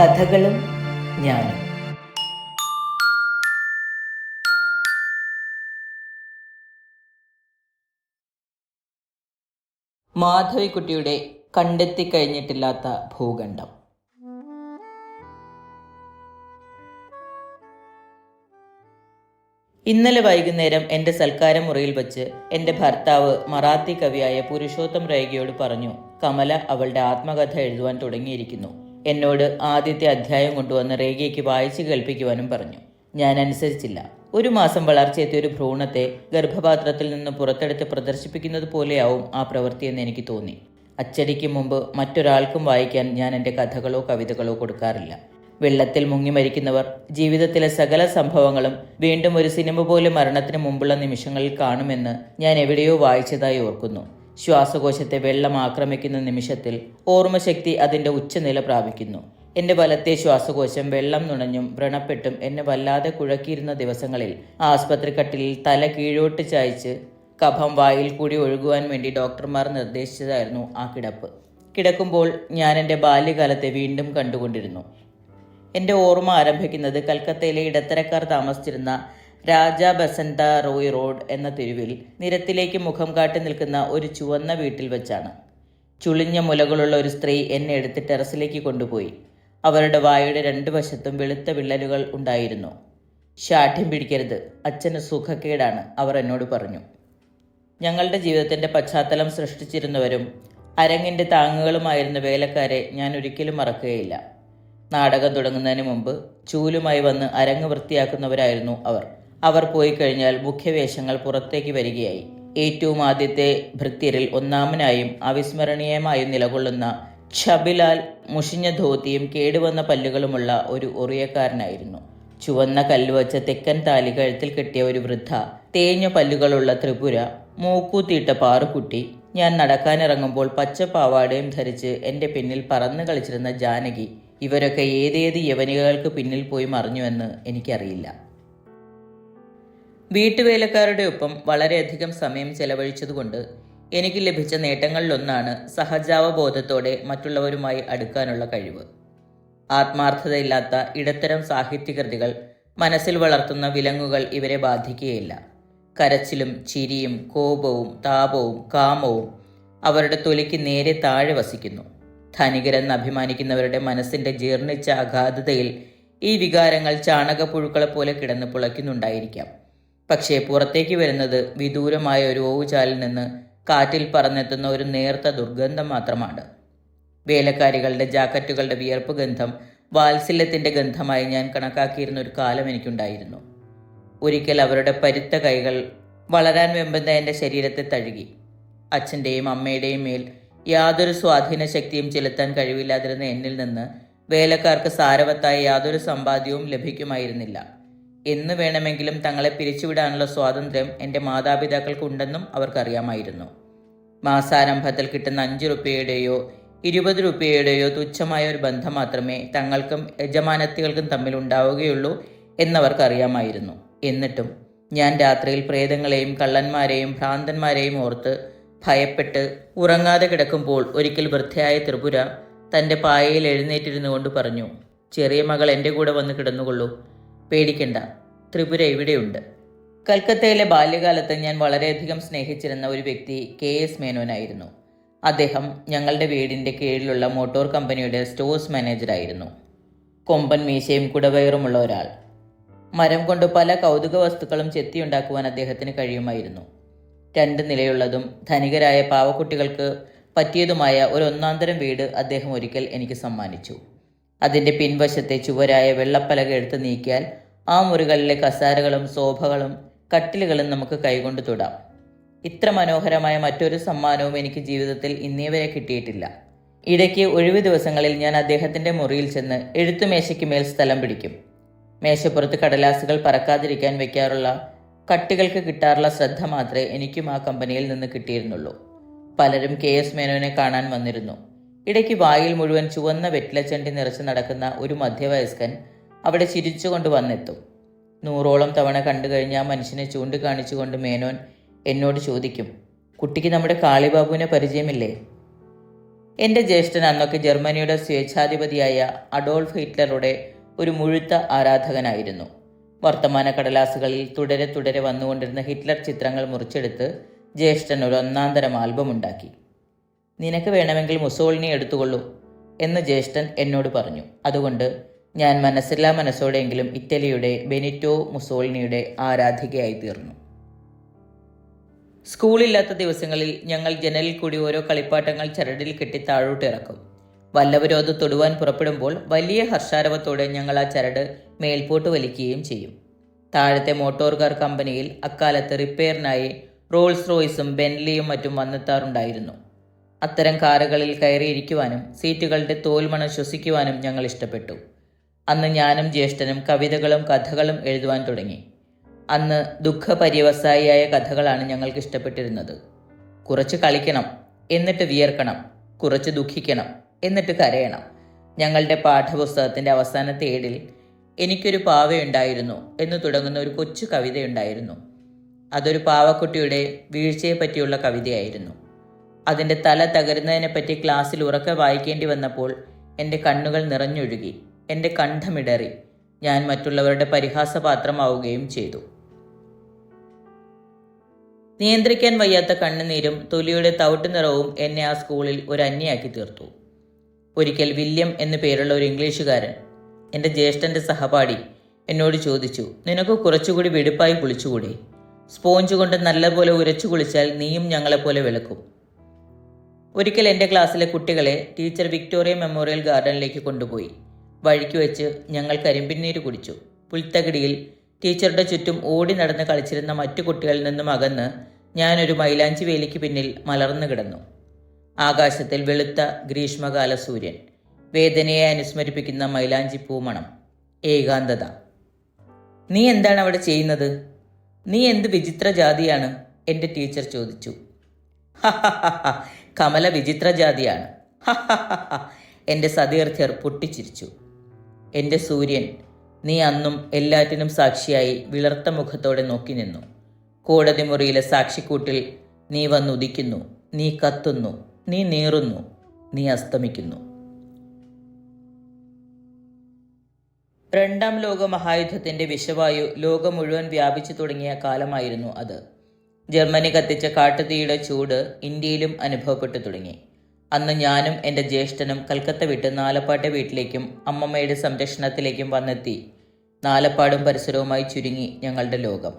കഥകളും ഞാനും. മാധവിക്കുട്ടിയുടെ കണ്ടെത്തി കഴിഞ്ഞിട്ടില്ലാത്ത ഭൂഖണ്ഡം. ഇന്നലെ വൈകുന്നേരം എന്റെ സൽക്കാര മുറിയിൽ വച്ച് എന്റെ ഭർത്താവ് മറാത്തി കവിയായ പുരുഷോത്തം രേഖയോട് പറഞ്ഞു കമല അവളുടെ ആത്മകഥ എഴുതുവാൻ തുടങ്ങിയിരിക്കുന്നു. എന്നോട് ആദ്യത്തെ അധ്യായം കൊണ്ടുവന്ന് രേഖയ്ക്ക് വായിച്ചു കേൾപ്പിക്കുവാനും പറഞ്ഞു. ഞാൻ അനുസരിച്ചില്ല. ഒരു മാസം വളർച്ചയെത്തിയ ഒരു ഭ്രൂണത്തെ ഗർഭപാത്രത്തിൽ നിന്ന് പുറത്തെടുത്ത് പ്രദർശിപ്പിക്കുന്നത് പോലെയാവും ആ പ്രവൃത്തിയെന്ന് എനിക്ക് തോന്നി. അച്ചടിക്ക് മുമ്പ് മറ്റൊരാൾക്കും വായിക്കാൻ ഞാൻ എന്റെ കഥകളോ കവിതകളോ കൊടുക്കാറില്ല. വെള്ളത്തിൽ മുങ്ങി മരിക്കുന്നവർ ജീവിതത്തിലെ സകല സംഭവങ്ങളും വീണ്ടും ഒരു സിനിമ പോലെ മരണത്തിന് മുമ്പുള്ള നിമിഷങ്ങളിൽ കാണുമെന്ന് ഞാൻ എവിടെയോ വായിച്ചതായി ഓർക്കുന്നു. ശ്വാസകോശത്തെ വെള്ളം ആക്രമിക്കുന്ന നിമിഷത്തിൽ ഓർമ്മശക്തി അതിന്റെ ഉച്ചനില പ്രാപിക്കുന്നു. എന്റെ വലത്തെ ശ്വാസകോശം വെള്ളം നുണഞ്ഞും വ്രണപ്പെട്ടും എന്നെ വല്ലാതെ കുഴക്കിയിരുന്ന ദിവസങ്ങളിൽ ആസ്പത്രി കട്ടിലിൽ തല കീഴോട്ട് ചായച്ച് കഫം വായിൽ കൂടി ഒഴുകുവാൻ വേണ്ടി ഡോക്ടർമാർ നിർദ്ദേശിച്ചതായിരുന്നു ആ കിടപ്പ്. കിടക്കുമ്പോൾ ഞാൻ എന്റെ ബാല്യകാലത്തെ വീണ്ടും കണ്ടുകൊണ്ടിരുന്നു. എന്റെ ഓർമ്മ ആരംഭിക്കുന്നത് കൽക്കത്തയിലെ ഇടത്തരക്കാർ താമസിച്ചിരുന്ന രാജ ബസന്ത റോയ് റോഡ് എന്ന തെരുവിൽ നിരത്തിലേക്ക് മുഖം കാട്ടി നിൽക്കുന്ന ഒരു ചുവന്ന വീട്ടിൽ വെച്ചാണ്. ചുളിഞ്ഞ മുലകളുള്ള ഒരു സ്ത്രീ എന്നെ എടുത്ത് ടെറസിലേക്ക് കൊണ്ടുപോയി. അവരുടെ വായുടെ രണ്ടു വശത്തും വെളുത്ത വിള്ളലുകൾ ഉണ്ടായിരുന്നു. ശാഠ്യം പിടിക്കരുത്. അച്ഛന് സുഖക്കേടാണ് അവർ എന്നോട് പറഞ്ഞു. ഞങ്ങളുടെ ജീവിതത്തിന്റെ പശ്ചാത്തലം സൃഷ്ടിച്ചിരുന്നവരും അരങ്ങിന്റെ താങ്ങുകളുമായിരുന്ന വേലക്കാരെ ഞാൻ ഒരിക്കലും മറക്കുകയില്ല. നാടകം തുടങ്ങുന്നതിന് മുമ്പ് ചൂലുമായി വന്ന് അരങ്ങ് വൃത്തിയാക്കുന്നവരായിരുന്നു അവർ. അവർ പോയി കഴിഞ്ഞാൽ മുഖ്യവേഷങ്ങൾ പുറത്തേക്ക് വരികയായി. ഏറ്റവും ആദ്യത്തെ ഭൃത്യരിൽ ഒന്നാമനായും അവിസ്മരണീയമായും നിലകൊള്ളുന്ന ഛബിലാൽ മുഷിഞ്ഞ ധോത്തിയും കേടുവന്ന പല്ലുകളുമുള്ള ഒരു ഒറിയക്കാരനായിരുന്നു. ചുവന്ന കല്ലുവച്ച തെക്കൻ താലി കഴുത്തിൽ കെട്ടിയ ഒരു വൃദ്ധ തേഞ്ഞ പല്ലുകളുള്ള ത്രിപുര മൂക്കൂത്തിയിട്ട പാറുക്കുട്ടി ഞാൻ നടക്കാനിറങ്ങുമ്പോൾ പച്ച പാവാടയും ധരിച്ച് എന്റെ പിന്നിൽ പറന്നു കളിച്ചിരുന്ന ജാനകി ഇവരൊക്കെ ഏതേത് യവനികൾക്ക് പിന്നിൽ പോയി മറിഞ്ഞുവെന്ന് എനിക്കറിയില്ല. വീട്ടുവേലക്കാരുടെ ഒപ്പം വളരെയധികം സമയം ചെലവഴിച്ചതുകൊണ്ട് എനിക്ക് ലഭിച്ച നേട്ടങ്ങളിലൊന്നാണ് സഹജാവബോധത്തോടെ മറ്റുള്ളവരുമായി അടുക്കാനുള്ള കഴിവ്. ആത്മാർത്ഥതയില്ലാത്ത ഇടത്തരം സാഹിത്യകൃതികൾ മനസ്സിൽ വളർത്തുന്ന വിലങ്ങുകൾ ഇവരെ ബാധിക്കുകയില്ല. കരച്ചിലും ചിരിയും കോപവും താപവും കാമവും അവരുടെ തൊലിക്ക് നേരെ താഴെ വസിക്കുന്നു. ധനികരെന്ന് അഭിമാനിക്കുന്നവരുടെ മനസ്സിന്റെ ജീർണിച്ച അഗാധതയിൽ ഈ വികാരങ്ങൾ ചാണകപ്പുഴുക്കളെ പോലെ കിടന്ന് പുളയ്ക്കുന്നുണ്ടായിരിക്കാം. പക്ഷേ പുറത്തേക്ക് വരുന്നത് വിദൂരമായ ഒരു ഓവുചാലിൽ നിന്ന് കാറ്റിൽ പറന്നെത്തുന്ന ഒരു നേർത്ത ദുർഗന്ധം മാത്രമാണ്. വേലക്കാരികളുടെ ജാക്കറ്റുകളുടെ വിയർപ്പ് ഗന്ധം വാത്സല്യത്തിന്റെ ഗന്ധമായി ഞാൻ കണക്കാക്കിയിരുന്ന ഒരു കാലം എനിക്കുണ്ടായിരുന്നു. ഒരിക്കൽ അവരുടെ പരുത്ത കൈകൾ വളരാൻ വെമ്പുന്ന എന്റെ ശരീരത്തെ തഴുകി. അച്ഛന്റെയും അമ്മയുടെയും മേൽ യാതൊരു സ്വാധീന ശക്തിയും ചെലുത്താൻ കഴിവില്ലാതിരുന്ന എന്നിൽ നിന്ന് വേലക്കാർക്ക് സാരവത്തായ യാതൊരു സമ്പാദ്യവും ലഭിക്കുമായിരുന്നില്ല. എന്ന് വേണമെങ്കിലും തങ്ങളെ പിരിച്ചുവിടാനുള്ള സ്വാതന്ത്ര്യം എന്റെ മാതാപിതാക്കൾക്കുണ്ടെന്നും അവർക്കറിയാമായിരുന്നു. മാസാരംഭത്തിൽ കിട്ടുന്ന അഞ്ച് റുപ്യയുടെയോ ഇരുപത് റുപ്യയുടെയോ തുച്ഛമായ ഒരു ബന്ധം മാത്രമേ തങ്ങൾക്കും യജമാനത്തികൾക്കും തമ്മിൽ ഉണ്ടാവുകയുള്ളൂ എന്നവർക്കറിയാമായിരുന്നു. എന്നിട്ടും ഞാൻ രാത്രിയിൽ പ്രേതങ്ങളെയും കള്ളന്മാരെയും ഭ്രാന്തന്മാരെയും ഓർത്ത് ഭയപ്പെട്ട് ഉറങ്ങാതെ കിടക്കുമ്പോൾ ഒരിക്കൽ വൃദ്ധയായ ത്രിപുര തന്റെ പായയിൽ എഴുന്നേറ്റിരുന്നു കൊണ്ട് പറഞ്ഞു ചെറിയ മകൾ എന്റെ കൂടെ വന്ന് കിടന്നുകൊള്ളൂ. പേടിക്കണ്ട. ത്രിപുര ഇവിടെയുണ്ട്. കൽക്കത്തയിലെ ബാല്യകാലത്ത് ഞാൻ വളരെയധികം സ്നേഹിച്ചിരുന്ന ഒരു വ്യക്തി കെ എസ് മേനോനായിരുന്നു. അദ്ദേഹം ഞങ്ങളുടെ വീടിന്റെ കീഴിലുള്ള മോട്ടോർ കമ്പനിയുടെ സ്റ്റോഴ്സ് മാനേജറായിരുന്നു കൊമ്പൻ മീശയും കുടവയറുമുള്ള ഒരാൾ. മരം കൊണ്ട് പല കൗതുക വസ്തുക്കളും ചെത്തിയുണ്ടാക്കുവാൻ അദ്ദേഹത്തിന് കഴിയുമായിരുന്നു. രണ്ട് നിലയുള്ളതും ധനികരായ പാവക്കുട്ടികൾക്ക് പറ്റിയതുമായ ഒരു ഒന്നാന്തരം വീട് അദ്ദേഹം ഒരിക്കൽ എനിക്ക് സമ്മാനിച്ചു. അതിന്റെ പിൻവശത്തെ ചുവരായ വെള്ളപ്പലക എടുത്തു നീക്കിയാൽ ആ മുറികളിലെ കസാരകളും സോഫകളും കട്ടിലുകളും നമുക്ക് കൈകൊണ്ട് തൊടാം. ഇത്ര മനോഹരമായ മറ്റൊരു സമ്മാനവും എനിക്ക് ജീവിതത്തിൽ ഇന്നേവരെ കിട്ടിയിട്ടില്ല. ഇടയ്ക്ക് ഒഴിവ് ദിവസങ്ങളിൽ ഞാൻ അദ്ദേഹത്തിന്റെ മുറിയിൽ ചെന്ന് എഴുത്തുമേശയ്ക്ക് മേൽ സ്ഥലം പിടിക്കും. മേശപ്പുറത്ത് കടലാസുകൾ പറക്കാതിരിക്കാൻ വെക്കാറുള്ള കട്ടികൾക്ക് കിട്ടാറുള്ള ശ്രദ്ധ മാത്രമേ എനിക്കും ആ കമ്പനിയിൽ നിന്ന് കിട്ടിയിരുന്നുള്ളൂ. പലരും കെ എസ് മേനോനെ കാണാൻ വന്നിരുന്നു. ഇടയ്ക്ക് വായിൽ മുഴുവൻ ചുവന്ന വെറ്റിലച്ചണ്ടി നിറച്ച് നടക്കുന്ന ഒരു മധ്യവയസ്കൻ അവിടെ ചിരിച്ചുകൊണ്ട് വന്നെത്തും. നൂറോളം തവണ കണ്ടു കഴിഞ്ഞ ആ മനുഷ്യനെ ചൂണ്ടിക്കാണിച്ചുകൊണ്ട് മേനോൻ എന്നോട് ചോദിക്കും കുട്ടിക്ക് നമ്മുടെ കാളിബാബുവിനെ പരിചയമില്ലേ? എന്റെ ജ്യേഷ്ഠൻ അന്നൊക്കെ ജർമ്മനിയുടെ സ്വേച്ഛാധിപതിയായ അഡോൾഫ് ഹിറ്റ്ലറുടെ ഒരു മുഴുത്ത ആരാധകനായിരുന്നു. വർത്തമാന കടലാസുകളിൽ തുടരെ തുടരെ വന്നുകൊണ്ടിരുന്ന ഹിറ്റ്ലർ ചിത്രങ്ങൾ മുറിച്ചെടുത്ത് ജ്യേഷ്ഠൻ ഒരു ഒന്നാം തരം ആൽബം ഉണ്ടാക്കി. നിനക്ക് വേണമെങ്കിൽ മുസോളിനി എടുത്തുകൊള്ളൂ എന്ന് ജ്യേഷ്ഠൻ എന്നോട് പറഞ്ഞു. അതുകൊണ്ട് ഞാൻ മനസ്സില്ലാ മനസ്സോടെയെങ്കിലും ഇറ്റലിയുടെ ബെനിറ്റോ മുസോളിനിയുടെ ആരാധികയായി തീർന്നു സ്കൂളില്ലാത്ത ദിവസങ്ങളിൽ ഞങ്ങൾ ജനലിൽ കൂടി ഓരോ കളിപ്പാട്ടങ്ങൾ ചരടിൽ കെട്ടി താഴോട്ട് ഇറക്കും. വല്ലവരോ അത് തൊടുവാൻ പുറപ്പെടുമ്പോൾ വലിയ ഹർഷാരവത്തോടെ ഞങ്ങൾ ആ ചരട് മേൽപോട്ട് വലിക്കുകയും ചെയ്യും. താഴത്തെ മോട്ടോർ കാർ കമ്പനിയിൽ അക്കാലത്ത് റിപ്പയറിനായി റോൾസ് റോയ്സും ബെൻലിയും മറ്റും വന്നെത്താറുണ്ടായിരുന്നു. അത്തരം കാറുകളിൽ കയറിയിരിക്കുവാനും സീറ്റുകളുടെ തോൽമണം ശ്വസിക്കുവാനും ഞങ്ങൾ ഇഷ്ടപ്പെട്ടു. അന്ന് ഞാനും ജ്യേഷ്ഠനും കവിതകളും കഥകളും എഴുതുവാൻ തുടങ്ങി. അന്ന് ദുഃഖപര്യവസായിയായ കഥകളാണ് ഞങ്ങൾക്ക് ഇഷ്ടപ്പെട്ടിരുന്നത്. കുറച്ച് കളിക്കണം എന്നിട്ട് വിയർക്കണം കുറച്ച് ദുഃഖിക്കണം എന്നിട്ട് കരയണം. ഞങ്ങളുടെ പാഠപുസ്തകത്തിന്റെ അവസാനത്തെ ഏടിൽ എനിക്കൊരു പാവയുണ്ടായിരുന്നു എന്ന് തുടങ്ങുന്ന ഒരു കൊച്ചു കവിതയുണ്ടായിരുന്നു. അതൊരു പാവക്കുട്ടിയുടെ വീഴ്ചയെപ്പറ്റിയുള്ള കവിതയായിരുന്നു. അതിന്റെ തല തകരുന്നതിനെപ്പറ്റി ക്ലാസ്സിൽ ഉറക്കെ വായിക്കേണ്ടി വന്നപ്പോൾ എന്റെ കണ്ണുകൾ നിറഞ്ഞൊഴുകി എന്റെ കണ്ഠമിടറി. ഞാൻ മറ്റുള്ളവരുടെ പരിഹാസപാത്രമാവുകയും ചെയ്തു. നിയന്ത്രിക്കാൻ വയ്യാത്ത കണ്ണുനീരും തൊലിയുടെ തവിട്ട് നിറവും എന്നെ ആ സ്കൂളിൽ ഒരു അന്യയാക്കി തീർത്തു. ഒരിക്കൽ വില്യം എന്നു പേരുള്ള ഒരു ഇംഗ്ലീഷുകാരൻ എന്റെ ജ്യേഷ്ഠന്റെ സഹപാഠി എന്നോട് ചോദിച്ചു നിനക്ക് കുറച്ചുകൂടി വെടുപ്പായി കുളിച്ചുകൂടി? സ്പോഞ്ച് കൊണ്ട് നല്ലപോലെ ഉരച്ചു കുളിച്ചാൽ നീയും ഞങ്ങളെപ്പോലെ വിളക്കും. ഒരിക്കൽ എന്റെ ക്ലാസ്സിലെ കുട്ടികളെ ടീച്ചർ വിക്ടോറിയ മെമ്മോറിയൽ ഗാർഡനിലേക്ക് കൊണ്ടുപോയി. വഴിക്ക് വെച്ച് ഞങ്ങൾ കരിമ്പിന്നീര് കുടിച്ചു. പുൽത്തകിടിയിൽ ടീച്ചറുടെ ചുറ്റും ഓടി നടന്ന് കളിച്ചിരുന്ന മറ്റു കുട്ടികളിൽ നിന്നും അകന്ന് ഞാനൊരു മൈലാഞ്ചി വേലിക്ക് പിന്നിൽ മലർന്നു കിടന്നു. ആകാശത്തിൽ വെളുത്ത ഗ്രീഷ്മകാല സൂര്യൻ വേദനയെ അനുസ്മരിപ്പിക്കുന്ന മൈലാഞ്ചി പൂമണം ഏകാന്തത. നീ എന്താണ് അവിടെ ചെയ്യുന്നത്? നീ എന്ത് വിചിത്ര ജാതിയാണ് എന്റെ ടീച്ചർ ചോദിച്ചു. "ഹഹഹഹ, കമല വിചിത്ര ജാതിയാണ് ഹഹഹഹ." എന്റെ സതീർത്ഥ്യർ പൊട്ടിച്ചിരിച്ചു. എന്റെ സൂര്യൻ നീ അന്നും എല്ലാറ്റിനും സാക്ഷിയായി വിളർത്ത മുഖത്തോടെ നോക്കി നിന്നു. കോടതി മുറിയിലെ സാക്ഷിക്കൂട്ടിൽ നീ വന്നുദിക്കുന്നു നീ കത്തുന്നു നീ നീറുന്നു നീ അസ്തമിക്കുന്നു. രണ്ടാം ലോക മഹായുദ്ധത്തിന്റെ വിഷവായു ലോകം മുഴുവൻ വ്യാപിച്ചു തുടങ്ങിയ കാലമായിരുന്നു അത്. ജർമ്മനി കത്തിച്ച കാട്ടുതീയുടെ ചൂട് ഇന്ത്യയിലും അനുഭവപ്പെട്ടു തുടങ്ങി. അന്ന് ഞാനും എന്റെ ജ്യേഷ്ഠനും കൽക്കത്ത വിട്ട് നാലപ്പാട്ടെ വീട്ടിലേക്കും അമ്മമ്മയുടെ സംരക്ഷണത്തിലേക്കും വന്നെത്തി. നാലപ്പാടും പരിസരവുമായി ചുരുങ്ങി ഞങ്ങളുടെ ലോകം.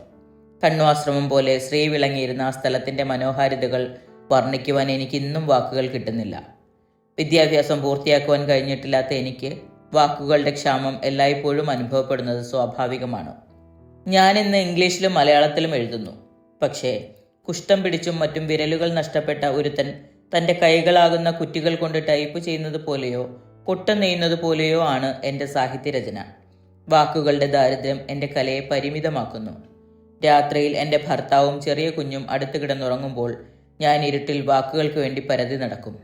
കണ്ണുവാശ്രമം പോലെ ശ്രീ വിളങ്ങിയിരുന്ന ആ സ്ഥലത്തിന്റെ മനോഹാരിതകൾ വർണിക്കുവാൻ എനിക്ക് ഇന്നും വാക്കുകൾ കിട്ടുന്നില്ല. വിദ്യാഭ്യാസം പൂർത്തിയാക്കുവാൻ കഴിഞ്ഞിട്ടില്ലാത്ത എനിക്ക് വാക്കുകളുടെ ക്ഷാമം എല്ലായ്പ്പോഴും അനുഭവപ്പെടുന്നത് സ്വാഭാവികമാണ്. ഞാൻ ഇന്ന് ഇംഗ്ലീഷിലും മലയാളത്തിലും എഴുതുന്നു. പക്ഷേ കുഷ്ഠം പിടിച്ചും മറ്റും വിരലുകൾ നഷ്ടപ്പെട്ട ഒരുത്തൻ തന്റെ കൈകളാകുന്ന കുറ്റികൾ കൊണ്ട് ടൈപ്പ് ചെയ്യുന്നത് പോലെയോ കൊട്ട നെയ്യുന്നത് പോലെയോ ആണ് എന്റെ സാഹിത്യരചന. വാക്കുകളുടെ ദാരിദ്ര്യം എന്റെ കലയെ പരിമിതമാക്കുന്നു. രാത്രിയിൽ എന്റെ ഭർത്താവും ചെറിയ കുഞ്ഞും അടുത്ത് കിടന്നുറങ്ങുമ്പോൾ ഞാൻ ഇരുട്ടിൽ വാക്കുകൾക്ക് വേണ്ടി പരതി നടക്കും.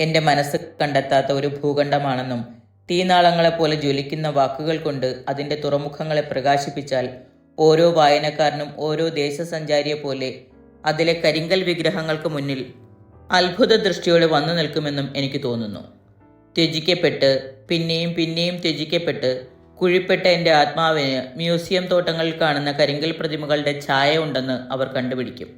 എന്റെ മനസ്സ് കണ്ടെത്താത്ത ഒരു ഭൂഖണ്ഡമാണെന്നും തീനാളങ്ങളെപ്പോലെ ജ്വലിക്കുന്ന വാക്കുകൾ കൊണ്ട് അതിന്റെ തുറമുഖങ്ങളെ പ്രകാശിപ്പിച്ചാൽ ഓരോ വായനക്കാരനും ഓരോ ദേശസഞ്ചാരിയെ പോലെ അതിലെ കരിങ്കൽ വിഗ്രഹങ്ങൾക്ക് മുന്നിൽ അത്ഭുത ദൃഷ്ടിയോടെ വന്നു നിൽക്കുമെന്നും എനിക്ക് തോന്നുന്നു. ത്യജിക്കപ്പെട്ട് പിന്നെയും പിന്നെയും ത്യജിക്കപ്പെട്ട് കുഴിപ്പെട്ട എന്റെ ആത്മാവിന് മ്യൂസിയം തോട്ടങ്ങളിൽ കാണുന്ന കരിങ്കൽ പ്രതിമകളുടെ ഛായ ഉണ്ടെന്ന് അവർ കണ്ടുപിടിക്കും.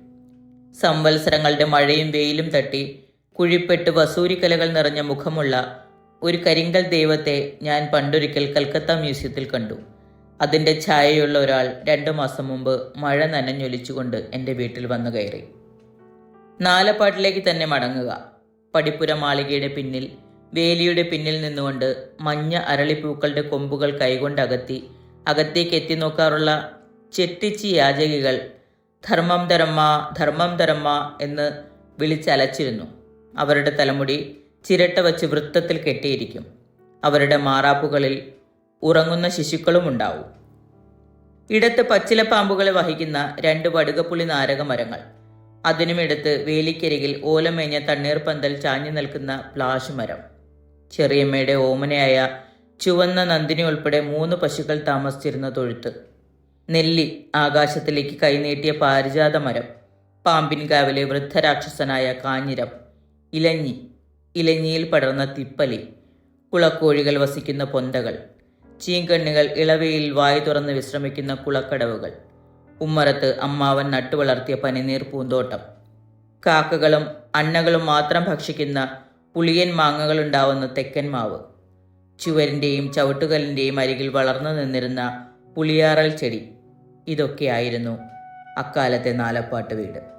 സംവത്സരങ്ങളുടെ മഴയും വെയിലും തട്ടി കുഴിപ്പെട്ട് വസൂരിക്കലകൾ നിറഞ്ഞ മുഖമുള്ള ഒരു കരിങ്കൽ ദൈവത്തെ ഞാൻ പണ്ടൊരിക്കൽ കൽക്കത്ത മ്യൂസിയത്തിൽ കണ്ടു. അതിന്റെ ഛായയുള്ള ഒരാൾ രണ്ടു മാസം മുമ്പ് മഴ നനഞ്ഞൊലിച്ചുകൊണ്ട് എന്റെ വീട്ടിൽ വന്നു കയറി. നാലപ്പാട്ടിലേക്ക് തന്നെ മടങ്ങുക. പടിപ്പുര മാളികയുടെ പിന്നിൽ വേലിയുടെ പിന്നിൽ നിന്നുകൊണ്ട് മഞ്ഞ അരളിപ്പൂക്കളുടെ കൊമ്പുകൾ കൈകൊണ്ട് അകത്തി അകത്തേക്ക് എത്തി നോക്കാറുള്ള ചെട്ടിച്ചി യാചകികൾ ധർമ്മം ധർമ്മ ധർമ്മം ധർമ്മ എന്ന് വിളിച്ചലച്ചിരുന്നു. അവരുടെ തലമുടി ചിരട്ട വച്ച് വൃത്തത്തിൽ കെട്ടിയിരിക്കും. അവരുടെ മാറാപ്പുകളിൽ ഉറങ്ങുന്ന ശിശുക്കളും ഉണ്ടാവും. ഇടത്ത് പച്ചിലപ്പാമ്പുകളെ വഹിക്കുന്ന രണ്ട് വടുകപ്പുളി നാരക മരങ്ങൾ. അതിനുമിടത്ത് വേലിക്കരികിൽ ഓലമേഞ്ഞ തണ്ണീർപ്പന്തൽ ചാഞ്ഞു നിൽക്കുന്ന പ്ലാഷ് മരം. ചെറിയമ്മയുടെ ഓമനയായ ചുവന്ന നന്ദിനി ഉൾപ്പെടെ മൂന്ന് പശുക്കൾ താമസിച്ചിരുന്ന തൊഴുത്ത്. നെല്ലി ആകാശത്തിലേക്ക് കൈനീട്ടിയ പാരിജാത മരം. പാമ്പിൻകാവിലെ വൃദ്ധരാക്ഷസനായ കാഞ്ഞിരം. ഇലഞ്ഞി. ഇലഞ്ഞിയിൽ പടർന്ന തിപ്പലി. കുളക്കോഴികൾ വസിക്കുന്ന പൊന്തകൾ. ചീങ്കണ്ണികൾ ഇളവയിൽ വായു തുറന്ന് വിശ്രമിക്കുന്ന കുളക്കടവുകൾ. ഉമ്മറത്ത് അമ്മാവൻ നട്ടുവളർത്തിയ പനിനീർ പൂന്തോട്ടം. കാക്കകളും അണ്ണകളും മാത്രം ഭക്ഷിക്കുന്ന പുളിയൻ മാങ്ങകളുണ്ടാവുന്ന തെക്കൻ മാവ്. ചുവരിന്റെയും ചവിട്ടുകല്ലിന്റെയും അരികിൽ വളർന്നു നിന്നിരുന്ന പുളിയാറൽ ചെടി. ഇതൊക്കെയായിരുന്നു അക്കാലത്തെ നാലപ്പാട്ട് വീട്.